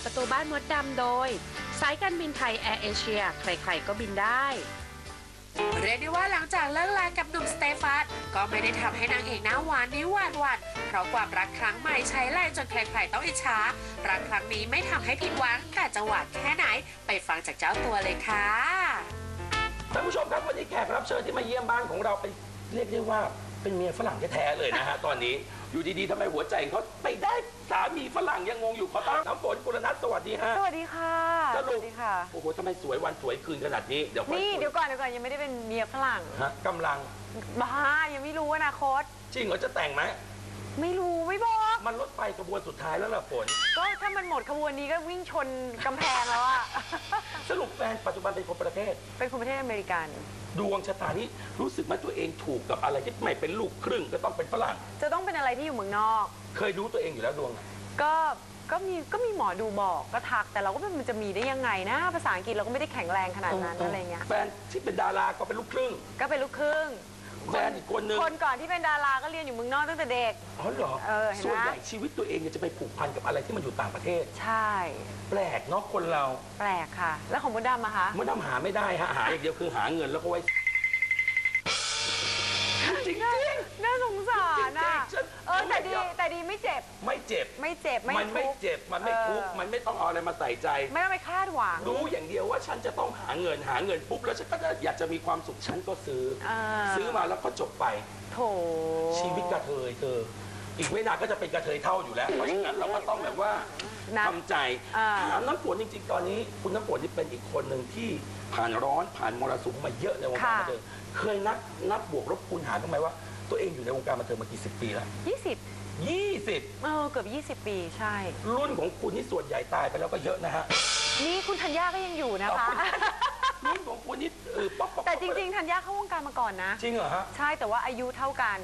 ดประตูบ้านมดดำโดย สายการบินไทยแอร์เอเชีย ใครๆก็บินได้เรียกได้ว่าหลังจากเลิกลากับหนุ่มสเตฟานก็ไม่ได้ทำให้นางเอกหน้าหวานนิ้วหวานหวานเพราะความรักครั้งใหม่ใช้แรงจนใครๆต้องอิจฉารักครั้งนี้ไม่ทำให้ผิดหวังแต่จะหวานแค่ไหน ไปฟังจากเจ้าตัวเลยค่ะท่านผู้ชมครับวันนี้แขกรับเชิญที่มาเยี่ยมบ้านของเราเป็นเรียกได้ว่า เป็นเมียฝรั่งแท้ๆเลยนะฮะ ตอนนี้อยู่ดีๆทำไมหัวใจของเขาไปได้สามีฝรั่งยังงงอยู่ขอต้อนรับน้ำฝนกุลนัทสวัสดีฮะ สวัสดีค่ะสสรุป วัสดีค่ะ โอ้โหทำไมสวยวันสวยคืนขนาดนี้เดี๋ยวค่อยนี่คุเดี๋ยวก่อนเดี๋ยวก่อนยังไม่ได้เป็นเมียฝรั่งฮะกำลังบ้ายังไม่รู้อนาคต จริงเหรอจะแต่งไหม ไม่รู้ไม่บอก มันรถไฟขบวนสุดท้ายแล้วล่ะฝน ก็ถ้ามันหมดขบวนนี้ก็วิ่งชนกำแพงแล้วอะ สรุปแฟนปัจจุบันเป็นคนประเทศ เป็นคนประเทศอเมริกัน ดวงชะตานี้รู้สึกไหมตัวเองถูกกับอะไรที่ไม่เป็นลูกครึ่งก็ต้องเป็นฝรั่ง จะต้องเป็นอะไรที่อยู่เมืองนอก เคยรู้ตัวเองอยู่แล้วดวงอะก็ก็มีก็มีหมอดูบอกก็ทักแต่เราก็มันจะมีได้ยังไงนะ ภาษาอังกฤษเราก็ไม่ได้แข็งแรงขนาดนั้นอะไรเงี้ยแฟนที่เป็นดาราก็เป็นลูกครึ่ง ก็เป็นลูกครึ่ง แฟนอีกคนนึงคนก่อนที่เป็นดาราก็เรียนอยู่เมืองนอกตั้งแต่เด็ก อ๋อเหรอ เออเห็นไหม ส่วนใหญ่ชีวิตตัวเองเนี่ยจะไปผูกพันกับอะไรที่มันอยู่ต่างประเทศ ใช่ แปลกเนาะคนเราแปลกค่ะ แล้วของมดดำอะคะ เมื่อทำหาไม่ได้ฮะหาอย่างเดียวคือหาเงินแล้วก็ไว้จริง น่าสงสารอะจริงๆฉัน เออแต่ดีไม่ยอมแต่ดีไม่เจ็บๆไม่เจ็บ ไม่เจ็บไม่มันไม่ทุกข์เจ็บ มันไม่ทุกข์เออมันไม่ต้องเอาอะไรมาใส่ใจ ไม่ต้องไปคาดหวัง รู้อย่างเดียวว่าฉันจะต้องหาเงินหาเงินปุ๊บแล้วฉันก็จะอยากจะมีความสุขฉันก็ซื้ออ่าซื้อมาแล้วก็จบไป โถชีวิตกระเทยเธอ อีกไม่นานก็จะเป็นกระเทยเท่าอยู่แล้ว เพราะฉะนั้นเราก็ต้องแบบว่านะ ทำใจอ่า ถามน้ำฝนจริงๆ ตอนนี้ คุณน้ำฝนนี่เป็นอีกคนหนึ่งที่ผ่านร้อนผ่านมรสุมมาเยอะในวงการบันเทิงเคยนับนับบวกลบคูณหารบ้างไหมว่า ตัวเองอยู่ในวงการบันเทิงมากี่สิบปีแล้ว20 ยี่สิบเออเกือบ 20 ปีใช่ รุ่นของคุณนี่ส่วนใหญ่ตายไปแล้วก็เยอะนะฮะนี่คุณธัญญาก็ยังอยู่นะขอบคะ คุณรุ่นของคุณนี่เออป๊อกป๊อกแต่จริงๆธัญญาเข้าวงการมาก่อนนะ จริงเหรอฮะ ใช่แต่ว่าอายุเท่ากัน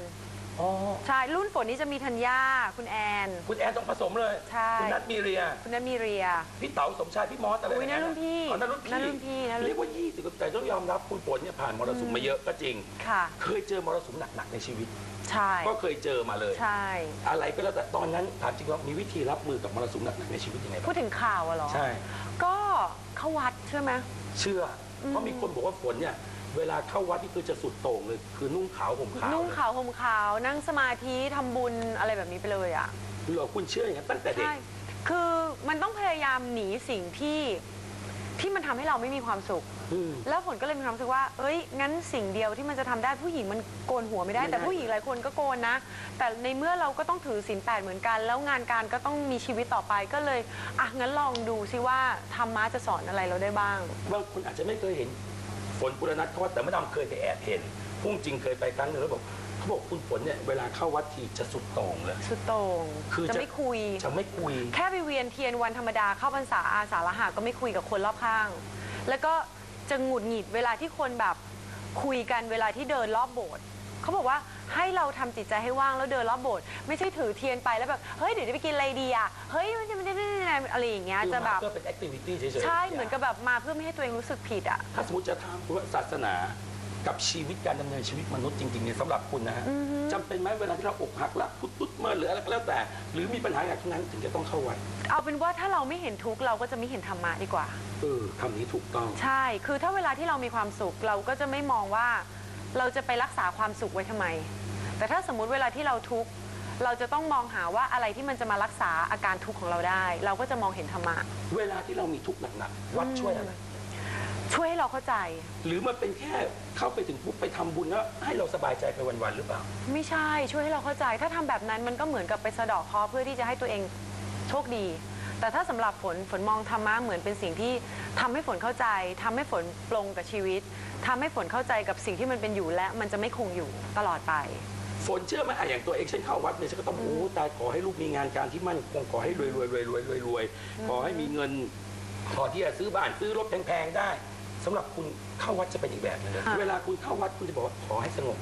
อ๋อใช่รุ่นฝนนี้จะมีธัญญาคุณแอน คุณแอนต้องผสมเลยใช่ คุณนัทมีเรีย คุณนัทมีเรีย พี่เต๋าสมชายพี่มอสอะไรอุ๊ยนั่นรุ่นพี่อ๋อนั่นรุ่นพี่นั่นรุ่นพี่นั่นรุ่น เรียกว่า 20แต่ต้องยอมรับคุณฝนเนี่ยผ่านมรสุมมาเยอะก็จริง ค่ะ เคยเจอมรสุมหนักๆในชีวิต ใช่ก็เคยเจอมาเลย ใช่ อะไรก็แล้วแต่ตอนนั้นถามจริงว่ามีวิธีรับมือกับมรสุมหนักๆในชีวิตยังไงพูบ้าดงถึงข่าวอะเหรอ ใช่ ก็เข้าวัดใช่ไหม เชื่ออ เพราะมีคนบอกว่าฝนเนี่ยเวลาเข้าวัดนี่คือจะสุดโต่งเลย คือนุ่งขาวห่มขาวนุ่งเลยขาวห่มขาว นั่งสมาธิทำบุญอะไรแบบนี้ไปเลยอะเหรอคุณเชื่ออย่างนั้นตั้งแต่เด็ก ใช่ คือมันต้องพยายามหนีสิ่งที่ ที่มันทำให้เราไม่มีความสุข อืม แล้วฝนก็เลยมีความรู้สึกว่า เอ้ย งั้นสิ่งเดียวที่มันจะทำได้ผู้หญิงมันโกนหัวไม่ได้ ไม่ได้ แต่ผู้หญิงหลายคนก็โกนนะ แต่ในเมื่อเราก็ต้องถือศีลแปดเหมือนกัน แล้วงานการก็ต้องมีชีวิตต่อไป ก็เลย อะ งั้นลองดูซิว่าธรรมะจะสอนอะไรเราได้บ้าง บางคนอาจจะไม่เคยเห็นฝนปุรณัทเขาว่าแต่ไม่ดำเคยไปแอบเห็นพุ่งจริงเคยไปครั้งหนึ่งแล้วบอก เขาบอกคุณฝนเนี่ยเวลาเข้าวัดทีจะสุดโต่งเลย สุดโต่งคือจะจะ ไม่คุย จะไม่คุย แค่ไปเวียนเทียนวันธรรมดาเข้าพรรษาอาสาฬหะก็ไม่คุยกับคนรอบข้าง แล้วก็จะหงุดหงิดเวลาที่คนแบบคุยกันเวลาที่เดินรอบโบสถ์เขาบอกว่าให้เราทำจิตใจให้ว่างแล้วเดินรอบโบสถ์ไม่ใช่ถือเทียนไปแล้วแบบเฮ้ยเดี๋ยวจะไปกินอะไรดีอะเฮ้ยมันจะไม่ได้อะไรอย่างเงี้ยคือจะแบบมาเพื่อเป็นแอคทิวิตี้เฉยๆใช่เหมือนกับแบบมาเพื่อไม่ให้ตัวเองรู้สึกผิดอะ ถ้าสมมติจะถามคุณว่าศาสนา กับชีวิตการดำเนินชีวิตมนุษย์จริงๆเนี่ยสำหรับคุณนะฮะจำเป็นไหมเวลาที่เราอกหักรักพุทธเมื่อหรืออะไรก็แล้วแต่ หรือมีปัญหาอย่างนั้นถึงจะต้องเข้าวัดเอาเป็นว่าถ้าเราไม่เห็นทุกข์เราก็จะไม่เห็นธรรมะดีกว่า เออคำนี้ถูกต้อง ใช่ คือถ้าเวลาที่เรามีความสุขเราก็จะไม่มองว่าเราจะไปรักษาความสุขไว้ทำไม แต่ถ้าสมมุติเวลาที่เราทุกข์เราจะต้องมองหาว่าอะไรที่มันจะมารักษาอาการทุกข์ของเราได้ เราก็จะมองเห็นธรรมะ เวลาที่เรามีทุกข์หนักๆวัดช่วยอะไร ช่วยให้เราเข้าใจ หรือมันเป็นแค่เข้าไปถึงปุ๊บไปทำบุญแล้วให้เราสบายใจไปวันๆหรือเปล่า ไม่ใช่ช่วยให้เราเข้าใจ ถ้าทำแบบนั้นมันก็เหมือนกับไปสะเดาะเคราะห์เพื่อที่จะให้ตัวเองโชคดี แต่ถ้าสำหรับฝนฝนมองธรรมะเหมือนเป็นสิ่งที่ทำให้ฝนเข้าใจทำให้ฝนปลงกับชีวิตทำให้ฝนเข้าใจกับสิ่งที่มันเป็นอยู่และมันจะไม่คงอยู่ตลอดไป ฝนเชื่อไหมอะอย่างตัวเองฉันเข้าวัดเนี่ยฉันก็ต้องโอ้ตายขอให้ลูกมีงานการที่มั่นคงขอให้รวยรวยรวยรวยรวยรวยขอให้มีเงินพอที่จะซื้อบ้านซื้อรถแพงๆได้ สำหรับคุณเข้าวัดจะเป็นอีกแบบหนึงเลยค่ะ เวลาคุณเข้าวัดคุณจะบอกว่าขอให้สงบ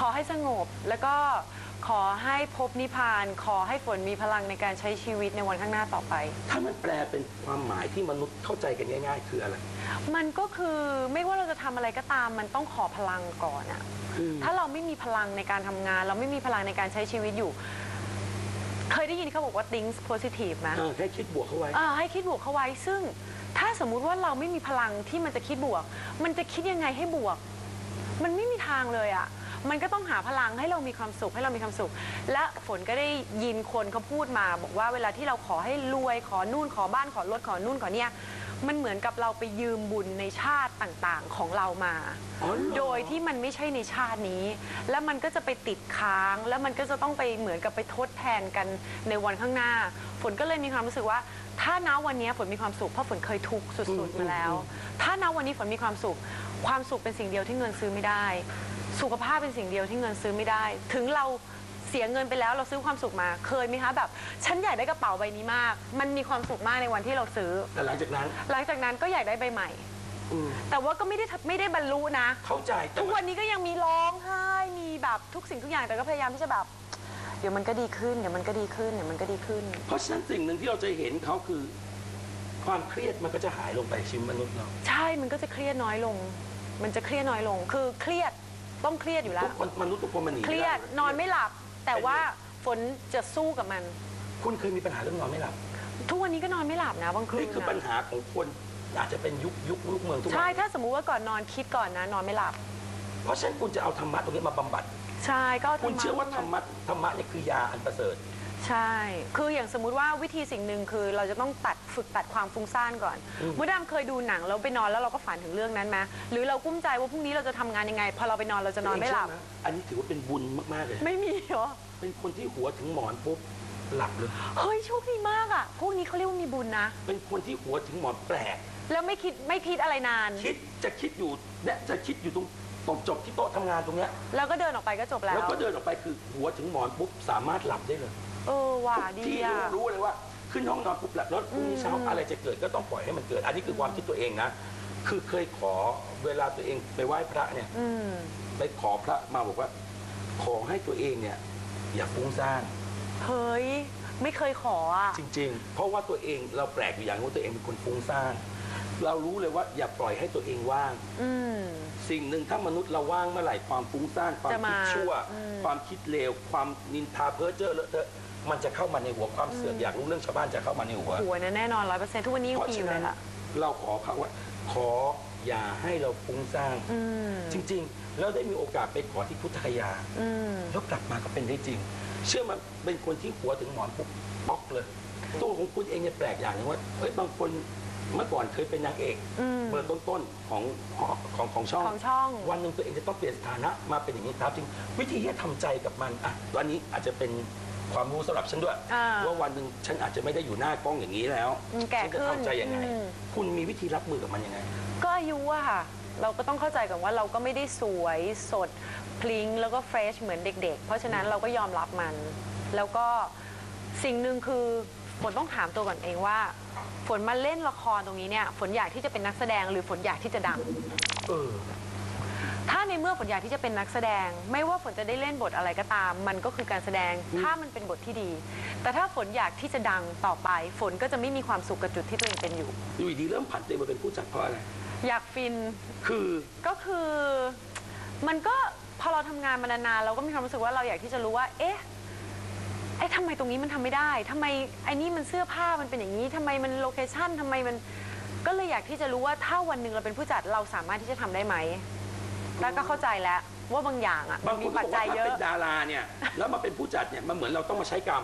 ขอให้สงบแล้วก็ขอให้พบนิพพาน ขอให้ฝนมีพลังในการใช้ชีวิตในวันข้างหน้าต่อไป ถ้ามันแปลเป็นความหมายที่มนุษย์เข้าใจกันง่าย ๆ คืออะไรมันก็คือไม่ว่าเราจะทำอะไรก็ตาม มันต้องขอพลังก่อนอะอืมถ้าเราไม่มีพลังในการทำงาน เราไม่มีพลังในการใช้ชีวิตอยู่ เคยได้ยินเขาบอกว่า think positive ไหม เออแค่คิดบวกเข้าไว้อ่าให้คิดบวกเข้าไว้ซึ่ง ถ้าสมมุติว่าเราไม่มีพลังที่มันจะคิดบวก มันจะคิดยังไงให้บวก มันไม่มีทางเลยอะ่ะ มันก็ต้องหาพลังให้เรามีความสุขให้เรามีความสุข และฝนก็ได้ยินคนเขาพูดมา บอกว่าเวลาที่เราขอให้รวยขอนู่นขอบ้านขอรถขอนู่นขอเนี่ย มันเหมือนกับเราไปยืมบุญในชาติต่างๆของเรามาอ๋อเหรอโดยที่มันไม่ใช่ในชาตินี้ แล้วมันก็จะไปติดค้าง แล้วมันก็จะต้องไปเหมือนกับไปทดแทนกันในวันข้างหน้า ฝนก็เลยมีความรู้สึกว่า ถ้าณวันนี้ฝนมีความสุขเพราะฝนเคยทุกข์สุดๆมาแล้ว ถ้าณวันนี้ฝนมีความสุข ความสุขเป็นสิ่งเดียวที่เงินซื้อไม่ได้ สุขภาพเป็นสิ่งเดียวที่เงินซื้อไม่ได้ ถึงเรา เสียเงินไปแล้วเราซื้อความสุขมา เคยไหมคะแบบ ฉันอยากได้กระเป๋าใบนี้มาก มันมีความสุขมากในวันที่เราซื้อ แต่หลังจากนั้นหลังจากนั้นก็อยากได้ใบใหม่ อืมแต่ว่าก็ไม่ได้ไม่ได้บรรลุนะ เข้าใจแต่ทุกว่าวันนี้ก็ยังมีร้องไห้มีแบบทุกสิ่งทุกอย่างแต่ก็พยายามที่จะแบบ เดี๋ยวมันก็ดีขึ้นเดี๋ยวมันก็ดีขึ้นเดี๋ยวมันก็ดีขึ้น เพราะฉะนั้นสิ่งหนึ่งที่เราจะเห็นเขาคือ ความเครียดมันก็จะหายลงไปชิมมนุษย์เราใช่มันก็จะเครียดน้อยลง มันจะเครียดน้อยลง คือเครียดต้องเครียดอยู่แล้ทุว กคนมนุษย์ทุกคนมันหนีเครียดไม่ไนอนไม่หลับ แต่ว่าฝนจะสู้กับมัน คุณเคยมีปัญหาเรื่องนอนไม่หลับ ทุกวันนี้ก็นอนไม่หลับนะบางคืนนี่คือปัญนะหาของคนอาจจะเป็นยุคยุคยุคเมืองทุกวัใช่นถ้าสมมุติว่าก่อนนอนคิดก่อนนะ นอนไม่หลับ เพราะฉะนั้นคุณจะเอาธรรมะตรงนี้มาบำบัด ใช่ก็คุณเชื่อว่าธรรมะธรรมะเนี่ยคือยาอันประเสริฐ ใช่ คืออย่างสมมุติว่าวิธีสิ่งหนึ่งคือเราจะต้องตัดฝึกตัดความฟุ้งซ่านก่อนอืมเมื่อดำเคยดูหนังแล้วไปนอนแล้วเราก็ฝันถึงเรื่องนั้นไหมหรือเรากุ้มใจว่าพรุ่งนี้เราจะทำงานยังไง พอเราไปนอนเราจะนอนไม่หลับเชื่ออันนี้ถือว่าเป็นบุญมาก ๆ เลย ไม่มีเหรอ เป็นคนที่หัวถึงหมอนปุ๊บหลับเลย เฮ้ยโชคดีมากอะ พวกนี้เขาเรียกว่ามีบุญนะ เป็นคนที่หัวถึงหมอนแปลก แล้วไม่คิดไม่คิดอะไรนาน คิดจะคิดอยู่เนี่ยจะคิดอยู่ตรงตรงจบที่โต๊ะทำงานตรงเนี้ย แล้วก็เดินออกไปก็จบแล้ว แล้วก็เดินออกไปคือหัวถึงหมอนปุ๊บสามารถหลับได้เลย เออว่าทุกดีที่อะ รู้รู้เลยว่า ขึ้นห้องนอนปุ๊บหลับแล้วพรุ่งนี้เช้าอืมอะไรจะเกิดก็ต้องปล่อยให้มันเกิด อันนี้คือความคิดตัวเองนะ คือเคยขอเวลาตัวเองไปไหว้พระเนี่ย อืม ไปขอพระมาบอกว่า ขอให้ตัวเองเนี่ย อย่าฟุ้งซ่าน เฮ้ย ไม่เคยขออะ จริงๆ เพราะว่าตัวเองเราแปลกอยู่อย่างว่าตัวเองเป็นคนฟุ้งซ่าน เรารู้เลยว่าอย่าปล่อยให้ตัวเองว่าง อืม สิ่งหนึ่งถ้ามนุษย์เราว่างเมื่อไหร่ความฟุ้งซ่าน ความจะคิมาดชั่ว อืม ความคิดเลว ความนินทาเพ้อเจ้อเลอะเทอะ มันจะเข้ามาในหัวความเสื่อมอยากรู้เรื่องชาวบ้านจะเข้ามาในหัว หัวนะแน่นอนร้อยเปอร์เซ็นต์ทุกวันนี้ยังเพราะมีอฉะยู่เลนั้นยล่ะ เราขอพระว่าขออย่าให้เราฟุ้งซ่านอืมจริง ๆ แล้วได้มีโอกาสไปขอที่พุทธคยาอืมแล้วกลับมาก็เป็นได้จริง เชื่อมันเป็นคนที่หัวถึงหมอนปุ๊บป๊อกเลย ตัวของคุณเองเนี่ยแปลกอย่างหนึงว่าเฮ้ยบางคนเมื่อก่อนเคยเป็นนางเอก อืมเบอร์ต้นๆของของของช่อง ของช่อง วันหนึ่งตัวเองจะต้องเปลี่ยนสถานะมาเป็นอย่างนี้ครับจริงวิธีที่จะทำใจกับมันอะตอนนี้อาจจะเป็น ความรู้สำหรับฉันด้วย อ่าว่าวันหนึ่งฉันอาจจะไม่ได้อยู่หน้ากล้องอย่างนี้แล้ว อืมแก่ฉัจะขึ้นทำใจยังไง อืม คุณมีวิธีรับมือกับมันยังไง ก็อายุอะค่ะ เราก็ต้องเข้าใจก่อนว่าเราก็ไม่ได้สวยสดพลิ้งแล้วก็เฟรชเหมือนเด็ก ๆ เพราะฉะนั้นเราก็ยอมรับมัน แล้วก็สิ่งหนึ่งคือฝนต้องถามตัวก่อนเองว่า ฝนมาเล่นละครตรงนี้เนี่ย ฝนอยากที่จะเป็นนักแสดงหรือฝนอยากที่จะดัง เออ ถ้าในเมื่อฝนอยากที่จะเป็นนักแสดง ไม่ว่าฝนจะได้เล่นบทอะไรก็ตาม มันก็คือการแสดงอืมถ้ามันเป็นบทที่ดี แต่ถ้าฝนอยากที่จะดังต่อไป ฝนก็จะไม่มีความสุขกับจุดที่ตัวเองเป็นอยู่ อยู่ดีๆเริ่มผันตัวเองมาเป็นผู้จัดเพราะอะไร อยากฟินคือ ก็คือมันก็พอเราทำงานมานานๆเราก็มีความรู้สึกว่าเราอยากที่จะรู้ว่า เอ๊ะไอ้ทำไมตรงนี้มันทำไม่ได้ทำไมไอ้นี่มันเสื้อผ้ามันเป็นอย่างนี้ทำไมมันโลเคชั่นทำไมมันก็เลยอยากที่จะรู้ว่าถ้าวันหนึ่งเราเป็นผู้จัดเราสามารถที่จะทำได้ไหม แล้วก็เข้าใจแล้วว่าบางอย่างอะมับานงคมีนก็ปัจบอกจัว่ายถ้าเยอะเป็นดาราเนี่ย แล้วมาเป็นผู้จัดเนี่ยมันเหมือนเราต้องมาใช้กรรม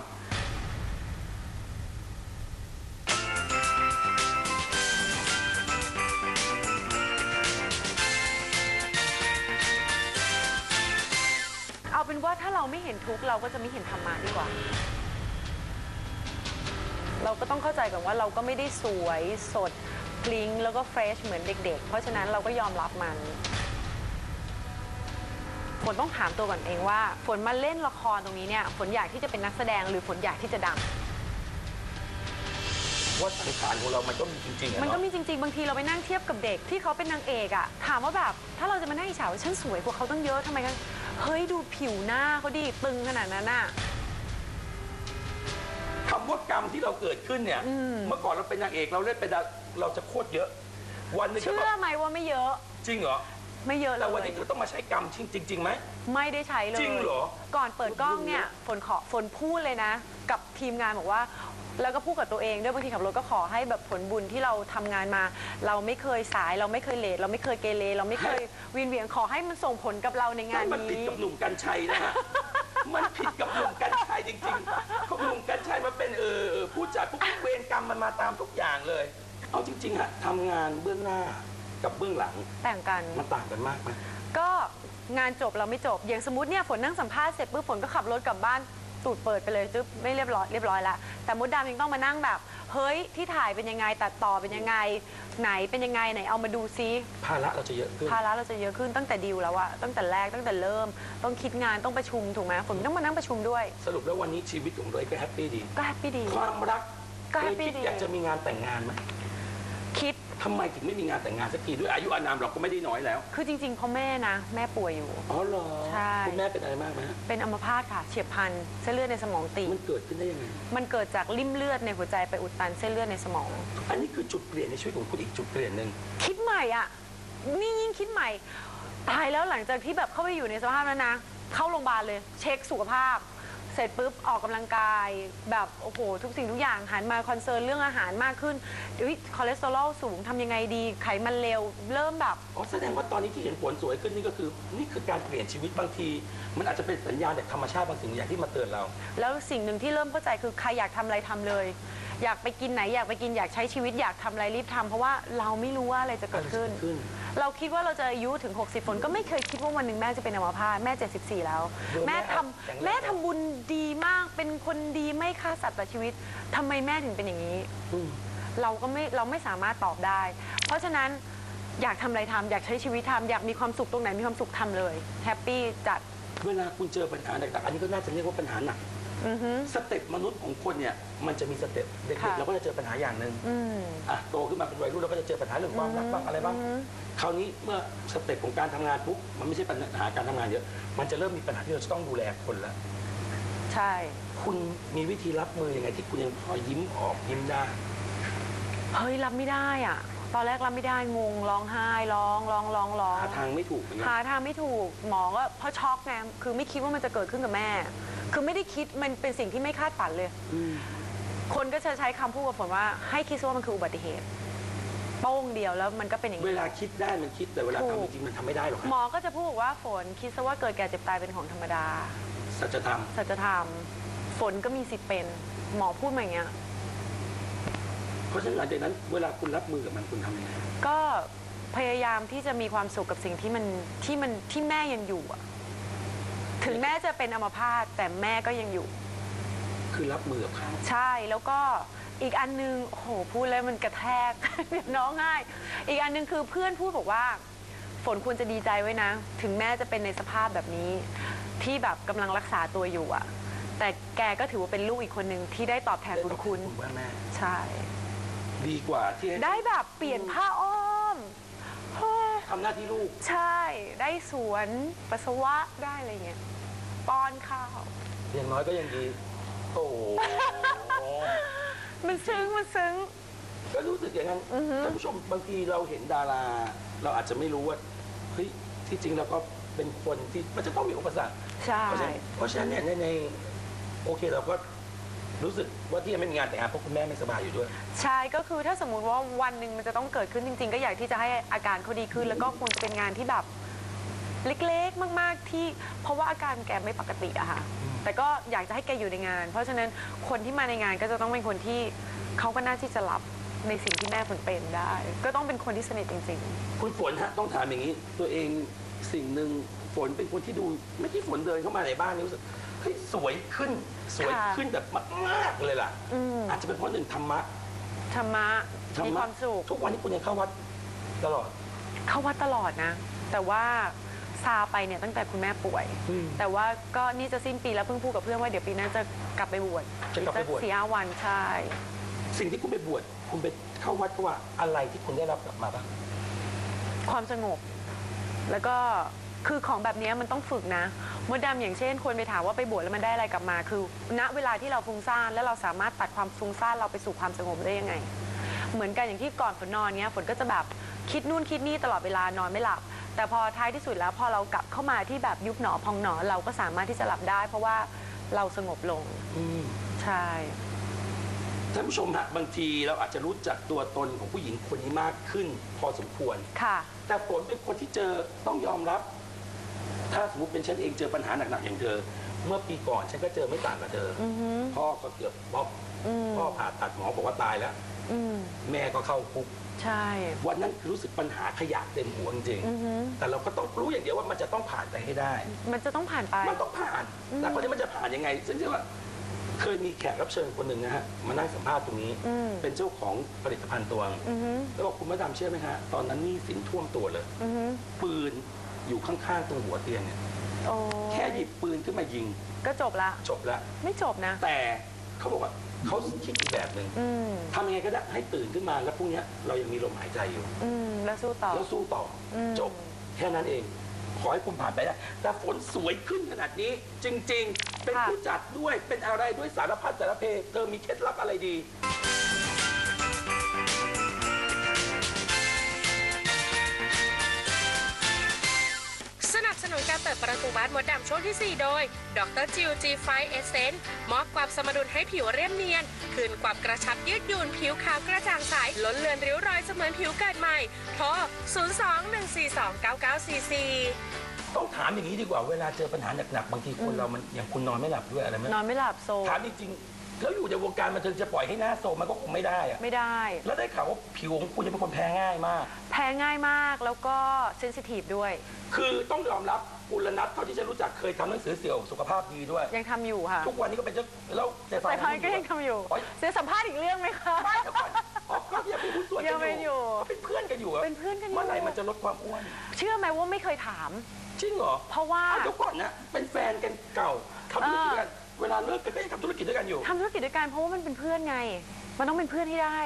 เอาเป็นว่าถ้าเราไม่เห็นทุกข์เราก็จะไม่เห็นธรรมะดีกว่า เราก็ต้องเข้าใจก่อนว่าเราก็ไม่ได้สวยสดพลิ้งแล้วก็เฟรชเหมือนเด็ก ๆ เพราะฉะนั้นเราก็ยอมรับมัน ฝนต้องถามตัวก่อนเองว่า ฝนมาเล่นละครตรงนี้เนี่ย ฝนอยากที่จะเป็นนักแสดงหรือฝนอยากที่จะดัง ว่าสังขารของเรามันก็มีจริงๆอะมันก็เนาะมีจริง ๆ บางทีเราไปนั่งเทียบกับเด็กที่เขาเป็นนางเอกอะถามว่าแบบ ถ้าเราจะมานั่งอิจฉาว่าฉันสวยกว่าเขาตั้งเยอะทำไมกันเฮ้ยดูผิวหน้าเขาดิตึงขนาดนั้นอะ คำว่ากรรมที่เราเกิดขึ้นเนี่ยอืมเมื่อก่อนเราเป็นนางเอกเราเล่นเป็นดาเราจะโคตรเยอะ วันหนึงก็เชื่แบอบไหมว่าไม่เยอะ จริงเหรอ ไม่เยอะเลแต่วันยนี้เธอต้องมาใช้กรรมจริงจริงๆไหม ไม่ได้ใช้เลยจริงเหรอ ก่อนเปิดกล้องเนี่ยฝนขอฝนพูดเลยนะ กับทีมงานบอกว่า แล้วก็พูดกับตัวเองด้วยบางทีขับรถก็ขอให้แบบผลบุญที่เราทำงานมา เราไม่เคยสายเราไม่เคยเลทเราไม่เคยเกเรเราไม่เคยวินเวียนขอให้มันส่งผลกับเราในงานมันผิดนี้กับหนุ่มกัญชัยนะฮะมันผิดกับหนุ่มกัญชัยจริงๆเขาหนุ่มกัญชัยมันเป็นเออเออผู้จัดผู้เวรกรรมมันมาตามทุกอย่างเลย เอาจริงๆฮะทำงานเบื้องหน้า กับเบื้องหลัง แต่งกัน มันต่างกันมากไหม ก็งานจบเราไม่จบ อย่างสมมติเนี่ยฝนนั่งสัมภาษณ์เสร็จปุ๊บฝนก็ขับรถกลับบ้านตูดเปิดไปเลยจึ๊บไม่เรียบร้อยเรียบร้อยแล้วแต่มดดำยังต้องมานั่งแบบ เฮ้ยที่ถ่ายเป็นยังไงตัดต่อเป็นยังไง ไหนเป็นยังไงไหนเอามาดูซิภาระเราจะเยอะขึ้น ภาระเราจะเยอะขึ้นตั้งแต่ดีลแล้วอะตั้งแต่แรกตั้งแต่เริ่ม ต้องคิดงานต้องประชุมถูกไหมฝนต้องมานั่งประชุมด้วย สรุปแล้ววันนี้ชีวิตของเราก็แฮปปี้ดี ก็แฮปปี้ดี ความรักก็เคแฮยปปี้คิดดีอยากจะมีงานแต่งงานไหม คิด ทำไมถึงไม่มีงานแต่งงานสักทีด้วยอายุอานามเราก็ไม่ได้น้อยแล้ว คือจริงๆเพราะแม่นะ แม่ป่วยอยู่ อ๋อเหรอใช่ คุณแม่เป็นอะไรมากไหมฮะเป็นอัมพาตค่ะ เฉียบพลันเส้นเลือดในสมองตีบมันเกิดขึ้นได้ยังไง มันเกิดจากริ่มเลือดในหัวใจไปอุดตันเส้นเลือดในสมอง อันนี้คือจุดเปลี่ยนในชีวิตของคุณอีกจุดเปลี่ยนหนึ่งคิดใหม่อะ นี่ยิ่งคิดใหม่ ตายแล้วหลังจากที่แบบเข้าไปอยู่ในสภาพนั้นนะ เข้าโรงพยาบาลเลย เช็คสุขภาพ เสร็จปุ๊บออกกำลังกายแบบโอ้โหทุกสิ่งทุกอย่างหันมาคอนเซิร์นเรื่องอาหารมากขึ้นอุ๊ยคอเลสเตอรอลสูงทำยังไงดี ไขมันเลวเริ่มแบบ อ๋อแสดงว่าตอนนี้ที่เห็นผลสวยขึ้นนี่ก็คือ นี่คือการเปลี่ยนชีวิตบางที มันอาจจะเป็นสัญญาณจากธรรมชาติบางสิ่งอย่างที่มาเตือนเรา แล้วสิ่งหนึ่งที่เริ่มเข้าใจคือใครอยากทำอะไรทำเลย อยากไปกินไหนอยากไปกินอยากใช้ชีวิตอยากทำอะไรรีบทำเพราะว่าเราไม่รู้ว่าอะไรจะเกิดขึ้น ขึ้น เราคิดว่าเราจะอายุถึง 60ฝนก็ไม่เคยคิดว่าวันหนึ่งแม่จะเป็นอัมพาตแม่ 74 แล้วดูแม่แม่ทแข็งแรงำแม่ทำบุญดีมากเป็นคนดีไม่ฆ่าสัตว์ตัดชีวิตทำไมแม่ถึงเป็นอย่างนี้ อืม เราก็ไม่เราไม่สามารถตอบได้ เพราะฉะนั้นอยากทำอะไรทำอยากใช้ชีวิตทำอยากมีความสุขตรงไหนมีความสุขทำเลยแฮปปี้จัด เวลาคุณเจอปัญหาหนักๆอันนี้ก็น่าจะเรียกว่าปัญหาหนัก อือฮึ สเต็ปมนุษย์ของคนเนี่ยมันจะมีสเต็ปเด็กค่ะ ๆเราก็จะเจอปัญหาอย่างหนึ่งอืม อะโตขึ้นมาเป็นวัยรุ่นเราก็จะเจอปัญหาเรื่องความรักบ้างอะไรบ้างคราวนี้เมื่อสเต็ปของการทำงานปุ๊บมันไม่ใช่ปัญหาการทำงานเยอะ มันจะเริ่มมีปัญหาที่เราจะต้องดูแลคนแล้วใช่ คุณมีวิธีรับมือยังไงที่คุณยังพอยิ้มออกยิ้มได้ เฮ้ยรับไม่ได้อะ ตอนแรกรับไม่ได้งงร้องไห้ร้องร้องร้องร้องหาทางไม่ถูกเหมือนกัน หาทางไม่ถูกหมอก็เพราะช็อกไงคือไม่คิดว่ามันจะเกิดขึ้นกับแม่ คือไม่ได้คิดมันเป็นสิ่งที่ไม่คาดฝันเลยอืมคนก็จะใช้คำพูดกับฝนว่า ให้คิดซะว่ามันคืออุบัติเหตุโป้งเดียวแล้วมันก็เป็นอย่างเวนี้ ลาคิดได้มันคิดแต่เวลาถูก ทำจริงๆมันทำไม่ได้หรอกคหมรับอก็จะพูดว่าฝนคิดซะว่าเกิดแก่เจ็บตายเป็นของธรรมดา สัจธรรมสัจธรรม ฝนก็มีสิทธิ์เป็น หมอพูดมาอย่างเงี้ย เพราะฉะนั้นหลังจากนั้นเวลาคุณรับมือกับมันคุณทำยังไงก็พยายามที่จะมีความสุขกับสิ่งที่มันที่มันที่แม่ยังอยู่อะ ถึงแม่จะเป็นอัมพาตแต่แม่ก็ยังอยู่ คือรับมือกับเขาใช่แล้วก็อีกอันนึงโอ้โหพูดแล้วมันกระแทก เดี๋ยวน้องง่าย อีกอันนึงคือเพื่อนพูดบอกว่า ฝนควรจะดีใจไว้นะ ถึงแม่จะเป็นในสภาพแบบนี้ ที่แบบกำลังรักษาตัวอยู่อะแต่แกก็ถือว่าเป็นลูกอีกคนหนึ่งที่ได้ตอบแทนบุญคุณว่าแม่ ใช่ ดีกว่าที่ให้ได้แบบเปลี่ยนผ้าอ้อมเฮ้ยทำหน้าที่ลูก ใช่ได้สวนปัสสาวะได้อะไรเงี้ย ป้อนข้าว อย่างน้อยก็ยังดี โอ้โห มันซึ้งมันซึ้ง ก็รู้สึกอย่างนั้นอือฮึท่านผู้ชมบางทีเราเห็นดารา เราอาจจะไม่รู้ว่าเฮ้ยที่จริงเราก็เป็นคนที่มันจะต้องมีอุปสรรคใช่เพราะฉะนั้นเพราะฉะนั้นเนี่ยในในโอเคเราก็รู้สึกว่าที่ยังไม่มีงานแต่งงานเพราะคุณแม่ไม่สบายอยู่ด้วย ใช่ก็คือถ้าสมมุติว่าวันหนึ่งมันจะต้องเกิดขึ้นจริง ๆ ก็อยากที่จะให้อาการเขาดีขึ้น แล้วก็ควรจะเป็นงานที่แบบ เล็กๆ มากๆที่เพราะว่าอาการแกไม่ปกติอะค่ะ แต่ก็อยากจะให้แกอยู่ในงาน เพราะฉะนั้นคนที่มาในงานก็จะต้องเป็นคนที่เขาก็น่าที่จะรับในสิ่งที่แม่ฝนเป็นได้ ก็ต้องเป็นคนที่สนิทจริงๆคุณฝนฮะต้องถามอย่างนี้ ตัวเองสิ่งหนึ่งฝนเป็นคนที่ดูไม่ที่ฝนเดินเข้ามาในบ้านนี่รู้สึกเฮ้ยสวยขึ้นสวยค่ะขึ้นแบบมากๆเลยล่ะอืมอาจจะเป็นเพราะหนึ่งธรรมะธรรมะธรรมีมะความสุข ทุกวันนี้คุณยังเข้าวัดตลอดเข้าวัดตลอดนะ แต่ว่า ซาไปเนี่ยตั้งแต่คุณแม่ป่วย อืมแต่ว่าก็นี่จะสิ้นปีแล้วเพิ่งพูดกับเพื่อนว่าเดี๋ยวปีหน้าจะกลับไปบวชจะกลับไปบวช สี่ห้าวันใช่ สิ่งที่คุณไปบวชคุณไปเข้าวัดก็ว่าอะไรที่คุณได้รับกลับมาบ้างความสงบ แล้วก็คือของแบบนี้มันต้องฝึกนะมดดำอย่างเช่นคนไปถามว่าไปบวชแล้วมันได้อะไรกลับมา คือ ณเวลาที่เราฟุ้งซ่านแล้วเราสามารถตัดความฟุ้งซ่านเราไปสู่ความสงบได้ยังไง เหมือนกันอย่างที่ก่อนฝนนอนเนี้ยฝนก็จะแบบคิดนู่นคิดนี่ตลอดเวลานอนไม่หลับ แต่พอท้ายที่สุดแล้วพอเรากลับเข้ามาที่แบบยุบหนอพองหนอเราก็สามารถที่จะหลับได้ เพราะว่าเราสงบลงอืมใช่ ท่านผู้ชมฮะบางทีเราอาจจะรู้จักตัวตนของผู้หญิงคนนี้มากขึ้น พอสมควรค่ะ แต่ฝนเป็นคนที่เจอต้องยอมรับ ถ้าสมมติเป็นฉันเองเจอปัญหาหนักๆอย่างเธอ เมื่อปีก่อนฉันก็เจอไม่ต่างกับเธอออือหือพ่อก็เกือบป๊อกอืมพ่อผ่าตัดหมอบอกว่าตายแล้ว อืมแม่ก็เข้าคุก ใช่ วันนั้นรู้สึกปัญหาขยะเต็มหัวจริงอือหือๆแต่เราก็ต้องรู้อย่างเดียวว่ามันจะต้องผ่านไปให้ได้ มันจะต้องผ่านไป มันต้องผ่านแต่คนนี้มันจะผ่านยังไง ซึ่งเชื่อว่า เคยมีแขกรับเชิญคนหนึ่งนะฮะ มานั่งสัมภาษณ์ตรงนี้ อืมเป็นเจ้าของผลิตภัณฑ์ตัวงอือหือแล้วบอกคุณมาดามเชื่อไหมฮะ ตอนนั้นหนี่สินท่วมตัวเลย อือหือปืนอยู่ข้างๆตรงหัวเตียงเนี่ย โอ้แค่หยิบปืนขึ้นมายิงก็จบละ จบแล้วไม่จบนะ แต่ เขาบอกว่าเขาคิดอีกแบบหนึ่งอืมทำยังไงก็ได้ให้ตื่นขึ้นมาแล้วพรุ่งนี้เรายังมีลมหายใจอยู่ อืมแล้วสู้ต่อ แล้วสู้ต่ออม จบแค่นั้นเอง ขอให้คุณผ่านไปได้แต่ฝนสวยขึ้นขนาดนี้ จริง ๆ เป็นผู้จัดด้วยเป็นอะไรด้วยสารพัดสารเพเธอมีเคล็ดลับอะไรดี นับสนุนการเปิดประตูบ้านมดดำช่วงที่ 4 โดย ดรจิวจีไฟเอเซนมอบความสมดุลให้ผิวเรียบเนียน คืนความกระชับยืดหยุ่นผิวขาวกระจ่างใสล้นเลือนริ้วรอยเสมือนผิวเกิดใหม่ โทร 02-142-9944ต้องถามอย่างนี้ดีกว่าเวลาเจอปัญหาหนักๆบางทีคนเรามันอย่างคุณนอนไม่หลับด้วยอะไรไหมนอนไม่หลับโซถามจริงๆ แล้วอยู่ในวงการบันเทิงจะปล่อยให้หน้าโซมมันก็คงไม่ได้อะไม่ได้ แล้วได้ข่าวว่าผิวของคุณเป็นคนแพ้ง่ายมาก แพ้ง่ายมากแล้วก็เซนซิทีฟด้วย คือต้องยอมรับกุลนัทเท่าที่ฉันรู้จักเคยทำหนังสือเสี่ยวสุขภาพดีด้วย ยังทำอยู่ค่ะทุกวันนี้ก็เป็นเจ้าแล้วเจฟาแต่พายก็ยังทำอยู่โอ๊ยเสียสัมภาษณ์อีกเรื่องไหมคะ ไม่เดี๋ยวก่อนอ๋อก็ยังเป็นหุ้นส่วนกันยังเป็นอยู่ก็เป็นเพื่อนกันอยู่หรเป็นเพื่อนกันอยู่ เมื่อไหร่มันจะลดความอ้วน เชื่อไหมว่าไม่เคยถาม จริงเหรอเพราะว่า อ้าวเดี๋ยวก่อนนะเป็นแฟนกันเก่าทำธุรกิจด้วยกัน เวลาเลิกกันก็ยังทำธุรกิจด้วยกันอยู่ ทำธุรกิจด้วยกันเพราะว่ามันเป็นเพื่อนไง มันต้องเป็นเพื่อนให้ได้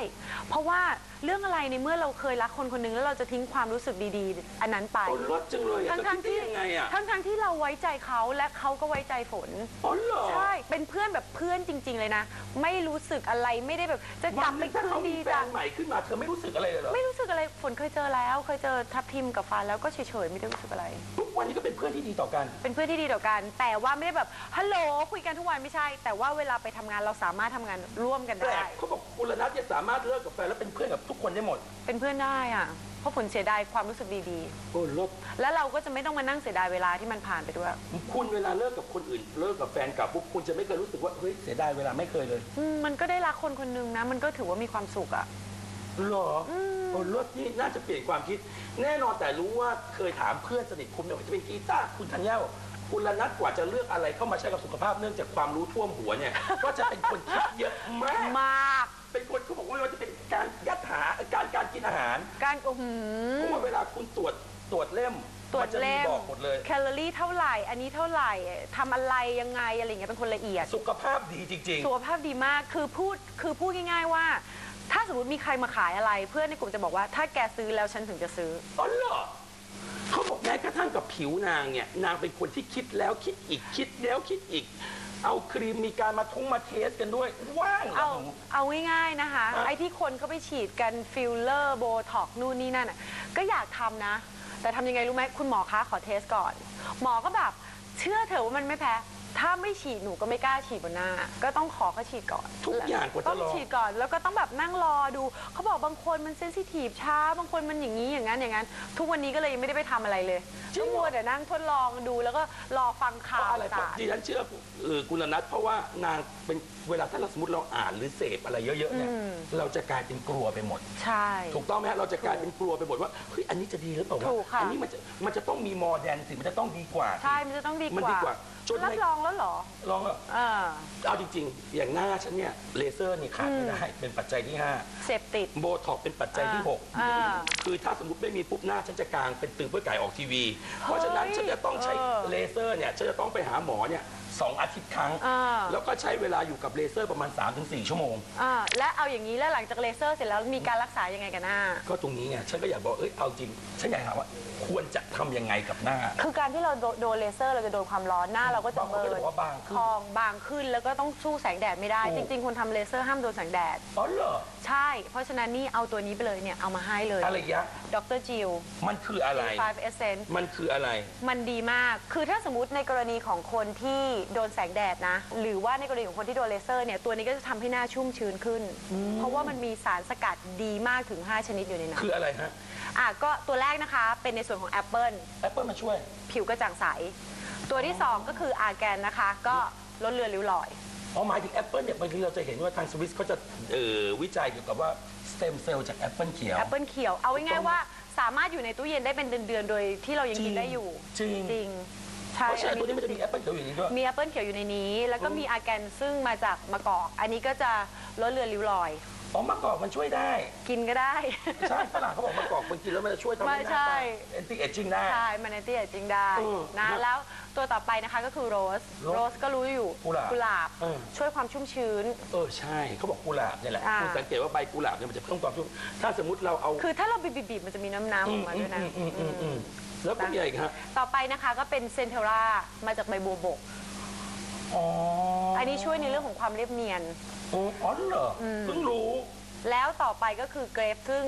เพราะว่าเรื่องอะไรในเมื่อเราเคยรักคนคนหนึงแล้วเราจะทิ้งความรู้สึกดีๆ อันนั้นไปโอ้ลดจังเลยอะทั้งจะทั้คิงดได้ที่ยังไงอะทั้งทั้งที่เราไว้ใจเขาและเขาก็ไว้ใจฝน อ๋อเหรอ ใช่ เป็นเพื่อนแบบเพื่อนจริง ๆ เลยนะ ไม่รู้สึกอะไรไม่ได้แบบจะวักลันบหไปนึงถ้าคืนเขามีดีแฟจันงใหม่ขึ้นมาเธอไม่รู้สึกอะไรเลยเหรอ ไม่รู้สึกอะไรฝนเคยเจอแล้ว เคยเจอทับทิมกับฟ้าแล้วก็เฉยๆไม่ได้รู้สึกอะไร ทุกวันนี้ก็เป็นเพื่อนที่ดีต่อกัน เป็นเพื่อนที่ดีต่อกัน แต่ว่าไม่ได้แบบฮัลโหลคุยกันทุกวันไม่ใช่ แต่ว่าเวลาไปทำงานเราสามารถทำงานร่วมกันแปลได้ กเขาบอกกุลนัทจะสามารถเลิกกับแฟนแล้วเป็นเพื่อนกับทุกคนได้หมด เป็นเพื่อนได้อะ เพราะผลเสียดายความรู้สึกดีโอ้ลดๆ แล้วเราก็จะไม่ต้องมานั่งเสียดายเวลาที่มันผ่านไปด้วยคุณเวลาเลิกกับคนอื่น เลิกกับแฟนเก่าปุ๊บคุณจะไม่เคยรู้สึกว่าเฮ้ยเสียดายเวลาไม่เคยเลยอืมมันก็ได้รักคนคนหนึงนะ มันก็ถือว่ามีความสุขอะ หรออโอ้ลดนี่น่าจะเปลี่ยนความคิด แน่นอนแต่รู้ว่าเคยถามเพื่อนสนิทคุณไม่ว่าจะเป็นกีตาร์คุณธัญญาคุณละนัดกว่าจะเลือกอะไรเข้ามาใช้กับสุขภาพเนื่องจากความรู้ท่วมหัวเนี่ย ก็จะเป็นคนคิดเยอะมาก มาก เป็นคนเขาบอกว่าไม่ว่าจะเป็นการยัดหาการการกินอาหารการโอ้โหเพราะว่าเวลาคุณตรวจตรวจเล่มตรวจมันจะมีเล่มบอกหมดเลย แคลอรี่เท่าไหร่ อันนี้เท่าไหร่ทำอะไรยังไงอะไรอย่างเงี้ยเป็นคนละเอียด สุขภาพดีจริง สุขภาพดีมากคือพูดคือพูดง่าย ๆว่า ถ้าสมมติมีใครมาขายอะไร เพื่อนในกลุ่มจะบอกว่าถ้าแกซื้อแล้วฉันถึงจะซื้อ ๆอ๋อเหรอเขาบอกแม้กระทั่งกับผิวนางเนี่ย นางเป็นคนที่คิดแล้วคิดอีกคิดแล้วคิดอีก เอาครีมมีการมาทุ่งมาเทสกันด้วย ว่างเหรเอาอหนู เอาง่ายๆนะคะอะไอ้ที่คนเขาไปฉีดกันฟิลเลอร์โบท็อกนู่นนี่นั่นอะก็อยากทำนะ แต่ทำยังไงรู้ไหมคุณหมอคะขอเทสก่อน หมอก็แบบเชื่อเถอะว่ามันไม่แพ้ ถ้าไม่ฉีดหนูก็ไม่กล้าฉีดบนหน้า ก็ต้องขอเขาฉีดก่อนทุกอย่างกว่าต้จะองรอ ฉีดก่อนแล้วก็ต้องแบบนั่งรอดู เขาบอกบางคนมันเซนซิทีฟช้า บางคนมันอย่างนี้อย่างนั้นอย่างนั้น ทุกวันนี้ก็เลยยังไม่ได้ไปทำอะไรเลยจริก็งเหรอมัวแต่นั่งทดลองดูแล้วก็รอฟังเพข่าวราะอะไรเพราะสารดิฉันเชื่อเออกุลนัทเพราะว่านางเป็นเวลาถ้าเราสมมติเราอ่านหรือเสพอะไรเยอะๆเนี่ยอืม เราจะกลายเป็นกลัวไปหมด ใช่ ถูกต้องไหมฮะเราจะกลายเป็นกลัวไปหมดว่าเฮ้ยอันนี้จะดีหรือเปล่าวะถูกค่ะ อันี้มันจะมันจะต้องมีมอแดนสิมันจะต้องดีกว่าสิ ใช่ มันจะต้องดีมันกดีว่ากว่า จนรับในรองแล้วเหรอลองอะเออเอาจริง ๆ อย่างหน้าฉันเนี่ยเลเซอร์นี่ขาดไม่ได้เป็นปัจจัยที่เสพติด5โบท็อกเป็นปัจจัยที่ อ่า6 คือถ้าสมมติไม่มีปุ๊บหน้าฉันจะกลางเป็นตึงเพื่อไก่ออกทีวี เพราะฉะนั้นฉันจะต้องใช้เออ เลเซอร์เนี่ย ฉันจะต้องไปหาหมอเนี่ยสองอาทิตย์ครั้ง อ่า แล้วก็ใช้เวลาอยู่กับเลเซอร์ประมาณ 3-4 ชั่วโมง อ่าและเอาอย่างนี้แล้วหลังจากเลเซอร์เสร็จแล้วมีการรักษายังไงกันหน้า ก็ตรงนี้ไงฉันก็อยากบอกเอ้ยเอาจริง ฉันอยากถามว่าควรจะทำยังไงกับหน้า คือการที่เราโดโดนเลเซอร์เราจะโดนความร้อนหน้าเราก็จะบางคนเบิก็ร์จะนบอกว่าบางขึ้นพองบางขึ้นแล้วก็ต้องสู้แสงแดดไม่ได้ ถูจก ริง ๆ คนทำเลเซอร์ห้ามโดนแสงแดด อ๋อเหรอ ใช่ เพราะฉะนั้นนี่เอาตัวนี้ไปเลยเนี่ย เอามาให้เลยอะไรยะ ดรจิล มันคืออะไร 5 Essence มันคืออะไร มันดีมาก คือถ้าสมมติในกรณีของคนที่โดนแสงแดดนะ หรือว่าในกรณีของคนที่โดนเลเซอร์เนี่ย ตัวนี้ก็จะทำให้หน้าชุ่มชื้นขึ้น เพราะว่ามันมีสารสกัดดีมากถึง 5 ชนิดอยู่ในนั้น คืออะไรฮะ อะก็ตัวแรกนะคะเป็นในส่วนของแอปเปิลแอปเปิลมาช่วย ผิวกระจ่างใส ตัวที่2ก็คืออาร์แกนนะคะ ก็ลดเลือนริ้วรอย อ๋อหมายถึงแอปเปิลเนี่ยบางทีเราจะเห็นว่าทางสวิสเขาจะเอ่อวิจัยเกี่ยวกับว่าสเต็มเซลล์จากแอปเปิลเขียว แอปเปิลเขียวเอาง่ายๆว่าสามารถอยู่ในตู้เย็นได้เป็นเดือนๆโดยที่เรายังจริงกินได้อยู่จริง จริงใช่เพราะฉะนั้นอัตัวนี้มันจะมีแอปเปิลเขียวอยู่ในนี้ด้วย มีแอปเปิลเขียวอยู่ในนี้ แล้วก็มีอาร์แกนซึ่งมาจากมะกอก อันนี้ก็จะลดเลือนริ้วรอย อ๋อมะกอกมันช่วยได้ กินก็ได้ ใช่ฝรั่งเขาบอกมะกอกมันกินแล้วมันจะช่วยทำให้หไม่น้าใช่ตาแอนตี้เอจจิ้งได้ ใช่มันแอนตี้เอจจิ้งได้อืมนะครับแล้วตัวต่อไปนะคะก็คือโรส โรส โรสก็รู้อยู่กุหลาบกุหลาบเออ ช่วยความชุ่มชื้น เออใช่เขาบอกกุหลาบเนี่ยแหละอ่า คุณสังเกตว่าใบกุหลาบเนี่ยมันจะเพิ่มความชุ่มถ้าสมมติเราเอาคือถ้าเราบีบๆๆมันจะมีน้ำน้ำๆออกมาด้วยนะอืมอืมอืมอืมแล้วก็มีอะไรอีกครับต่อไปนะคะก็เป็นเซนเทรามาจากใบบัวบก อ๋ออัอันนี้ช่วยในเรื่องของความเรียบเนียน อ๋อเหรออเพิ่งรู้ แล้วต่อไปก็คือเกรฟซึ่ง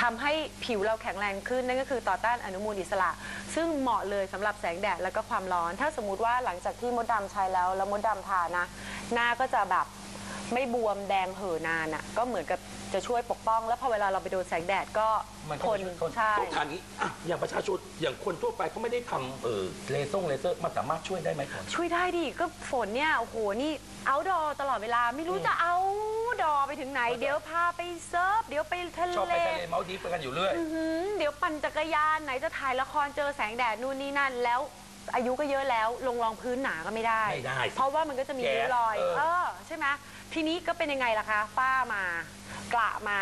ทำให้ผิวเราแข็งแรงขึ้นนั่นก็คือต่อต้านอนุมูลอิสระ ซึ่งเหมาะเลยสำหรับแสงแดดแล้วก็ความร้อน ถ้าสมมุติว่าหลังจากที่มดดำใช้แล้วแล้วมดดำทานะ หน้าก็จะแบบไม่บวมแดงเห่อนานอะ ก็เหมือนกับ จะช่วยปกป้องแล้วพอเวลาเราไปโดนแสงแดดก็มันทก็นจะช่วยทนใช่ ต้องถามนี้อะอย่างประชาชนอย่างคนทั่วไปเขาไม่ได้ทำเออเลเซอร์เลเซอร์มันสามารถช่วยได้ไหมก่อน ช่วยได้ดิก็ฝนเนี่ยโอ้โหนี่เอาดอตลอดเวลาไม่รู้จะเอาดอไปถึงไหนเดี๋ยวพาไปเซิร์ฟเดี๋ยวไปทะชอบเลไปทะเลเมาดีฟไปกันอยู่เรื่อย อื้อหือเดี๋ยวปั่นจักรยานไหนจะถ่ายละครเจอแสงแดดนู่นนี่นั่น แล้วอายุก็เยอะแล้วลงรองพื้นหนาก็ไม่ได้ ไม่ได้สิเพราะว่ามันก็จะมีแก๊สริ้วรอยเออ เออใช่ไหม ทีนี้ก็เป็นยังไงล่ะคะฝ้ามากระมา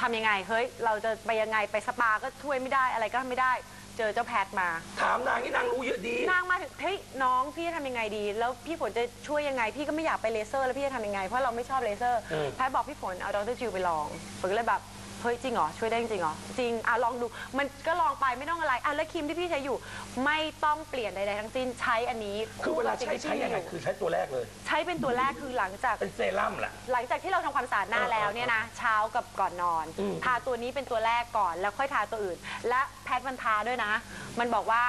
ทำยังไง เฮ้ย เราจะไปยังไงไปสปาก็ช่วยไม่ได้อะไรก็ไม่ได้ เจอเจ้าแพทมา ถามนางนี่นางรู้เยอะดี นางมาถึงเฮ้ยน้องพี่จะทำยังไงดี แล้วพี่ฝนจะช่วยยังไง พี่ก็ไม่อยากไปเลเซอร์แล้วพี่จะทำยังไง เพราะเราไม่ชอบเลเซอร์เออแพทย์บอกพี่ฝนเอาดรจิวไปลองฝนก็เลยแบบ เฮ้ยจริงเหรอช่วยได้จริงเหรอจริงอะลองดูมันก็ลองไปไม่ต้องอะไรอะแล้วครีมที่พี่ใช้อยู่ ไม่ต้องเปลี่ยนใดๆทั้งสิ้นใช้อันนี้คือเวลากับสิ่ใช้ที่ใช้ยังไงพี่มีอคือใช้ตัวแรกเลย ใช้เป็นตัวแรกคือหลังจาก เป็นเซรั่มแหละ หลังจากที่เราทำความสะอาดหน้าเออแล้วเนี่ยนะเช้ากับก่อนนอน อืม ทาตัวนี้เป็นตัวแรกก่อนแล้วค่อยทาตัวอื่น และแพทย์มันทาด้วยนะ มันบอกว่า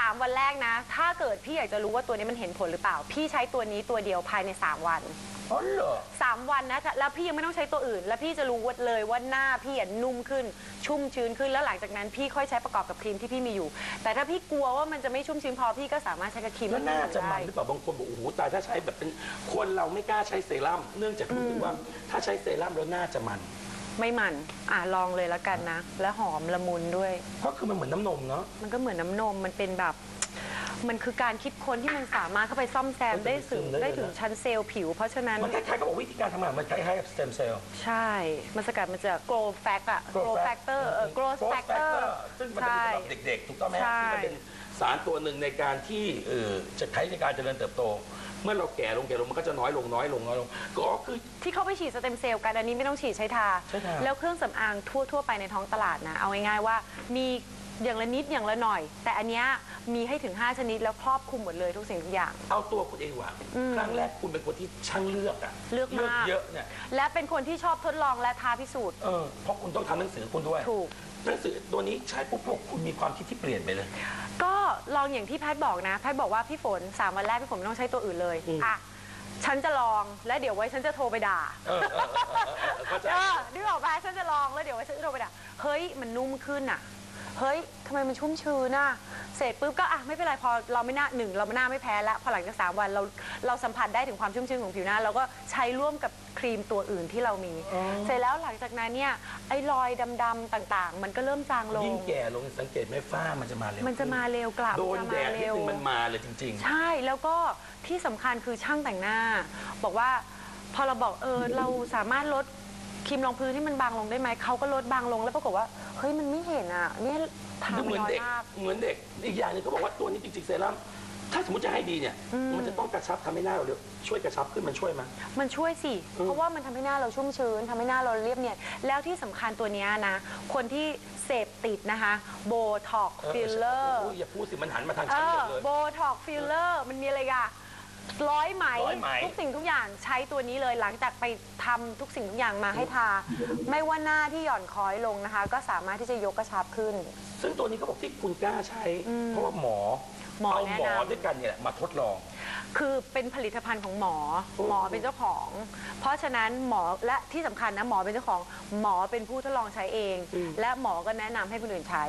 3 วันแรกนะ ถ้าเกิดพี่อยากจะรู้ว่าตัวนี้มันเห็นผลหรือเปล่า พี่ใช้ตัวนี้ตัวเดียวภายใน 3 วัน อ๋อเหรอ3วันนะแล้วพี่ยังไม่ต้องใช้ตัวอื่น แล้วพี่จะรู้เลยว่าหน้าพี่อะนุ่มขึ้น ชุ่มชื้นขึ้นแล้วหลังจากนั้นพี่ค่อยใช้ประกอบกับครีมที่พี่มีอยู่ แต่ถ้าพี่กลัวว่ามันจะไม่ชุ่มชื้นพอพี่ก็สามารถใช้กับครีมแล้วหน้าจะมันได้หรือเปล่าบางคนบอกโอ้โหตายถ้าใช้แบบเป็นคนเราไม่กล้าใช้เซรั่มเนื่องจากรู้สึกว่าถ้าใช้เซรั่มแล้วหน้าจะมัน ไม่มันอะลองเลยแล้วกันนะ และหอมละมุนด้วย ก็คือมันเหมือนน้ำนมเนาะ มันก็เหมือนน้ำนมมันเป็นแบบ มันคือการคิดค้นที่มันสามารถเข้าไปซ่อมแซมมันจะได้ไปซึถึงมได้เลยได้ถึงนะชั้นเซลล์ผิว เพราะฉะนั้น มันคล้ายๆกับบอกวิธีการทำงานมันคล้ายๆกับสเต็มเซลล์ ใช่ มันสกัดมันจะ grow fact อะ grow factor เออ growth factor ซึ่งมันจะเป็นใช่สำหรับเด็กๆ ถูกต้องไหมฮะใช่ที่มันเป็นสารตัวหนึ่งในการที่เออจะใช้ในการเจริญเติบโต เมื่อเราแก่ลงแก่ลงมันก็จะน้อยลงน้อยลงน้อยลงก็คือ ที่เขาไปฉีดสเต็มเซลล์กันอันนี้ไม่ต้องฉีดใช้ทา ใช้ทา แล้วเครื่องสำอางทั่วทั่ว ๆ ไปในท้องตลาดนะ เอาง่ายๆว่ามีอย่างละนิดอย่างละหน่อย แต่อันเนี้ยมีให้ถึง 5 ชนิดแล้วครอบคลุมหมดเลยทุกสิ่งทุกอย่าง เอาตัวคุณเองว่ะครั้งแรกคุณเป็นคนที่ช่างเลือกอะเลือกมาก เยอะเนี่ยและเป็นคนที่ชอบทดลองและท้าพิสูจน์ เออเพราะคุณต้องทำหนังสือคุณด้วย ถูก หนังสือตัวนี้ใช้ปุ๊บปุ๊บคุณมีความคิดที่เปลี่ยนไปเลย ก็ลองอย่างที่แพทย์บอกนะ แพทย์บอกว่าพี่ฝนสามวันแรกพี่ฝนไม่ต้องใช้ตัวอื่นเลยอืม อะฉันจะลองแล้วเดี๋ยวไว้ฉันจะโทรไปด่า เออเออเออเออเออเข้าใจ เออนึกออกปะฉันจะลองแล้วเดี๋ยวไว้ฉันจะโทรไปด่าเฮ้ยมันนุ่มขึ้นอะ เฮ้ยทำไมมันชุ่มชื้นอะ เสร็จปุ๊บก็อะไม่เป็นไรพอเราไม่น่าหนึ่งเราไม่น่าไม่แพ้แล้วพอหลังจากสามวันเราเราสัมผัสได้ถึงความชุ่มชื้นของผิวหน้าเราก็ใช้ร่วมกับค รีมตัวอื่นที่เรามี เสร็จแล้วหลังจากนั้นเนี่ยไอ้รอยดำๆต่างๆ มันก็เริ่มจางลง ยิ่งแก่ลงสังเกตไหมฝ้ามันจะมาเร็วมันจะมาเร็วกลับโดนจะแดมาดนิดเร็ว นึงมันมาเลยจริงใช่แล้วก็ที่สำคัญคือช่างแต่งหน้า บอกว่าพอเราบอกเออเราสามารถลดครีมรองพื้นที่มันบางลงได้ไหมเขาก็ลดบางลงแล้วปรากฏว่าเฮ้ยมันไม่เห็นอะเนี่ยทาๆมันเหมือนน้อยเด็กมาก เหมือนเด็กอีกอย่างหนึงเขาบอกว่าตัวนี้จริงๆเซรั่ม ถ้าสมมติจะให้ดีเนี่ยมันจะต้องกระชับทำให้หน้าเราเร็วช่วยกระชับขึ้นมันช่วยไหม มันช่วยสิเพราะว่ามันทำให้หน้าเราชุ่มชื้นทำให้หน้าเราเรียบเนียน แล้วที่สำคัญตัวเนี้ยนะ คนที่เสพติดนะคะ โบท็อกฟิลเลอร์โยอย่าพูดสิมันหันมาทางเอฉันหมอดเลย โบท็อกฟิลเลอร์ มันมีอะไรกันร้อยไหม ร้อยไหม ทุกสิ่งทุกอย่างใช้ตัวนี้เลยหลังจากไปทำทุกสิ่งทุกอย่างมาให้ทา ไม่ว่าหน้าที่หย่อนคล้อยลงนะคะ ก็สามารถที่จะยกกระชับขึ้น ซึ่งตัวนี้เขาบอกที่คุณกล้าใช้ เพราะว่าหมอ หมอเอาแนะหมอนำด้วยกันเนี่ยมาทดลองคือเป็นผลิตภัณฑ์ของหมอโอ้หมอเป็นเจ้าของ เพราะฉะนั้นหมอและที่สำคัญนะหมอเป็นเจ้าของ หมอเป็นผู้ทดลองใช้เอง และหมอก็แนะนำให้คนอื่นใช้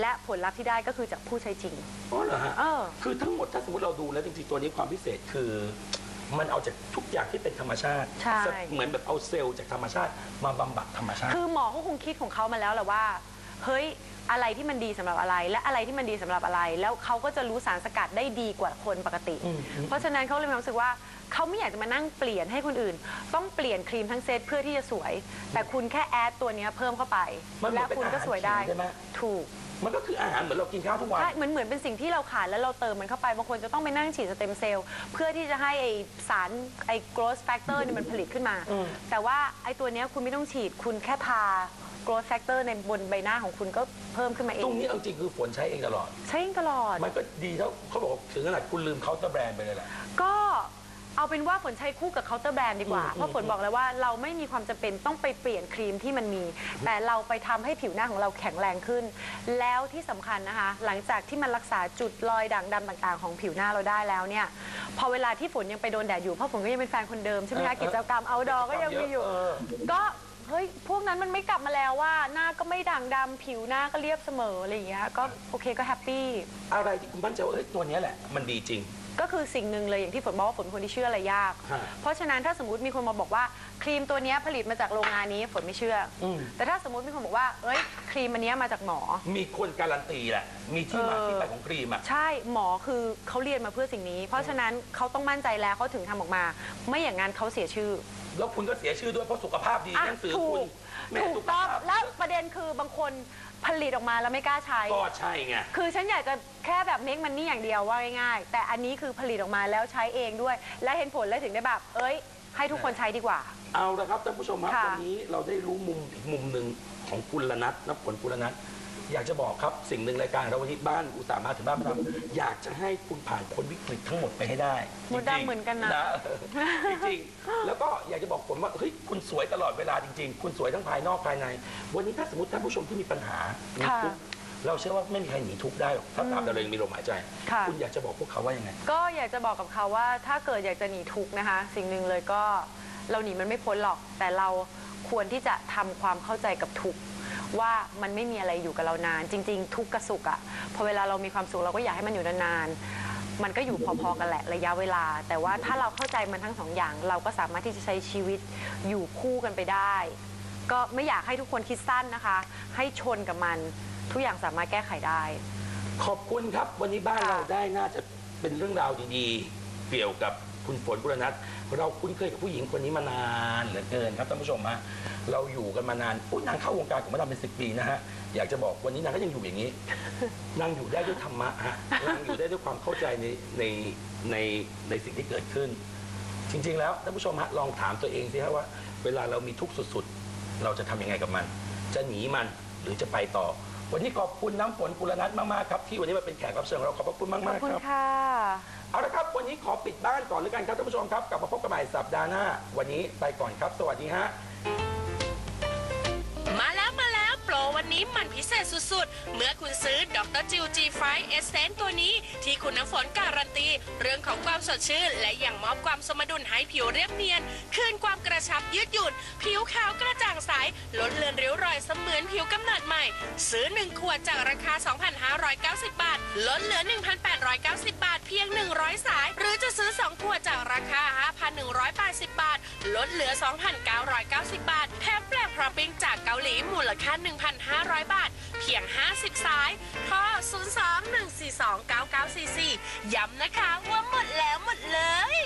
และผลลัพธ์ที่ได้ก็คือจากผู้ใช้จริง อ๋อเหรอฮะ เออ คือทั้งหมดถ้าสมมติเราดูแล้วจริงๆ ตัวนี้ความพิเศษคือ มันเอาจากทุกอย่างที่เป็นธรรมชาติ ใช่ เหมือนแบบเอาเซลล์จากธรรมชาติมาบำบัดธรรมชาติ คือหมอเขาคงคิดของเขามาแล้วแหละว่า เฮ้ย อะไรที่มันดีสำหรับอะไร และอะไรที่มันดีสำหรับอะไร แล้วเขาก็จะรู้สารสกัดได้ดีกว่าคนปกติอืมอืมเพราะฉะนั้นเขาเลยมีความรู้สึกว่าเขาไม่อยากจะมานั่งเปลี่ยนให้คนอื่น ต้องเปลี่ยนครีมทั้งเซตเพื่อที่จะสวย แต่คุณแค่แอดตัวเนี้ยเพิ่มเข้าไป มันเหมืและอนเป็นคุณอาก็หารสวยได้ผิวใช่ไหม ถูก มันก็คืออาหารเหมือนเรากินข้าวทุกวัน ใช่เหมือนเหมือนเป็นสิ่งที่เราขาดแล้วเราเติมมันเข้าไป บางคนจะต้องไปนั่งฉีดสเต็มเซลล์เพื่อที่จะให้ไอสารไอ growth factor เนี่ยมันผลิตขึ้นมาอืมแต่ว่าไอตัวเนี้ยคุณไม่ต้องฉีดคุณแค่ทา growth factor ในบนใบหน้าของคุณก็เพิ่มขึ้นมาเอตรงง นี้เอาจริงคือฝนใช้เองตลอด ใช้ตลอด มันก็ดีเท่าเขาบอกว่าถึงขนาดคุณลืมเคาน์เตอร์แบรนด์ไปเลยแหละ ก็เอาเป็นว่าฝนใช้คู่กับเคาน์เตอร์แบรนด์ดีกว่า อืมเพราะฝนบอกแล้วว่าเราไม่มีความจำเป็นต้องไปเปลี่ยนครีมที่มันมี แต่เราไปทำให้ผิวหน้าของเราแข็งแรงขึ้น แล้วที่สำคัญนะคะ หลังจากที่มันรักษาจุดรอยด่างดำต่างๆ ของผิวหน้าเราได้แล้วเนี่ย พอเวลาที่ฝนยังไปโดนแดดอยู่ เพราะฝนก็ยังเป็นแฟนคนเดิมใช่ไหมคะเออกิจกรรมเอาดอก็ยังมีอยู่เออ ก็ เฮ้ย พวกนั้นมันไม่กลับมาแล้วว่า หน้าก็ไม่ด่างดำผิวหน้าก็เรียบเสมออะไรอย่างเงี้ยก็โอเคก็แฮปปี้ อะไรที่คุณมั่นใจว่าเอ้ยตัวเนี้ยแหละ มันดีจริง ก็คือสิ่งหนึ่งเลยอย่างที่ฝนบอกว่าฝนเป็นคนที่เชื่ออะไรยาก ฮะเพราะฉะนั้นถ้าสมมติมีคนมาบอกว่าครีมตัวเนี้ยผลิตมาจากโรงงานนี้ฝนไม่เชื่ออม แต่ถ้าสมมติมีคนบอกว่า เอ้ยครีมอันเนี้ยมาจากหมอ มีคนการันตีแหละ มีที่มาเออ ที่ไปของครีมอะ ใช่หมอคือเขาเรียนมาเพื่อสิ่งนี้ เพราะฉะนั้นเขาต้องมั่นใจแล้วเขาถึงทำออกมา ไม่อย่างนั้นเขาเสียชื่อ แล้วคุณก็เสียชื่อด้วยเพราะสุขภาพดีอะหนังสือถูคุกณแม่ถูสุกขต้องภาพแล้วประเด็นคือบางคนผลิตออกมาแล้วไม่กล้าใช้ ก็ใช่ไง คือฉันอยากจะแค่แบบเมคมันนี่อย่างเดียวว่าง่ายๆแต่อันนี้คือผลิตออกมาแล้วใช้เองด้วย และเห็นผลแล้วถึงได้แบบ เอ้ย ให้ทุกคนใช้ดีกว่า เอาละครับท่านผู้ชมครับค่ะ วันนี้เราได้รู้มุมอีกมุมหนึ่งของกุลนัทนับผลกุลนัท อยากจะบอกครับสิ่งหนึ่งรายการเราวันนี้บ้านอุตสาหมาถึงบ้านมาทำอยากจะให้คุณผ่านพ้นวิกฤตทั้งหมดไปให้ได้มดดำเหมือนกันนะ จริงๆ แล้วก็อยากจะบอกผมว่าเฮ้ยคุณสวยตลอดเวลาจริง ๆ คุณสวยทั้งภายนอกภายใน วันนี้ถ้าสมมติท่านผู้ชมที่มีปัญหามีค่ะทุกข์เราเชื่อว่าไม่มีใครหนีทุกข์ได้หรอกถ้าตามเราเลยงมีลมหายใจค่ะคุณอยากจะบอกพวกเขาว่ายังไง ก็อยากจะบอกกับเขาว่าถ้าเกิดอยากจะหนีทุกข์นะคะ สิ่งหนึ่งเลยก็เราหนีมันไม่พ้นหรอก แต่เราควรที่จะทำความเข้าใจกับทุกข์ ว่ามันไม่มีอะไรอยู่กับเรานาน จริง ๆ ทุกข์กับสุขอะพอเวลาเรามีความสุขเราก็อยากให้มันอยู่นานๆมันก็อยู่พอๆกันแหละระยะเวลา แต่ว่าถ้าเราเข้าใจมันทั้งสองอย่าง เราก็สามารถที่จะใช้ชีวิตอยู่คู่กันไปได้ ก็ไม่อยากให้ทุกคนคิดสั้นนะคะ ให้ชนกับมันทุกอย่างสามารถแก้ไขได้ ขอบคุณครับ วันนี้บ้านเราได้น่าจะเป็นเรื่องราวดีๆ เกี่ยวกับคุณฝนกุลนัท เราคุ้นเคยกับผู้หญิงคนนี้มานานเหลือเกินครับท่านผู้ชมฮะเราอยู่กันมานานอุ้ยนางเข้าวงการของมาดามเป็นสิบปีนะฮะอยากจะบอกวันนี้นางก็ยังอยู่อย่างนี้ นางอยู่ได้ด้วยธรรมะฮะนางอยู่ได้ด้วยความเข้าใจในในในในสิ่งที่เกิดขึ้น จริง ๆ แล้วท่านผู้ชมฮะลองถามตัวเองสิฮะว่า เวลาเรามีทุกข์สุดๆ เราจะทำยังไงกับมัน จะหนีมันหรือจะไปต่อ วันนี้ขอบคุณน้ำฝนกุลนัทมากๆครับที่วันนี้มาเป็นแขกรับเชิญของเราขอบพระคุณมากขอบๆคุณครับ ค่ะ เอาละครับ วันนี้ขอปิดบ้านก่อนแล้วกันครับท่านผู้ชมครับ กลับมาพบกันใหม่สัปดาห์หน้า วันนี้ไปก่อนครับ สวัสดีฮะ นี้มันพิเศษสุดๆ เมื่อคุณซื้อดรจิวจีไฟเอเซนตัวนี้ ที่คุณน้ำฝนการันตี เรื่องของความสดชื่น และยังมอบความสมดุลให้ผิวเรียบเนียน คืนความกระชับยืดหยุ่น ผิวขาวกระจ่างใสลดเลือนริ้วรอยเสมือนผิวกำเนิดใหม่ ซื้อ 1 ขวดจากราคา 2,590 บาท ลดเหลือ 1,890 บาท เพียง 100 สาย หรือจะซื้อ 2 ขวดจากราคา 5,180 บาท ลดเหลือ 2,990 บาท แถมแปลงพรอปปิ้งจากเกาหลีมูลค่า 1,500 500 บาท เพียง 50 สายโทร0 3 1 4 2 9 9 4 4 ย้ำนะคะว่าหมดแล้วหมดเลย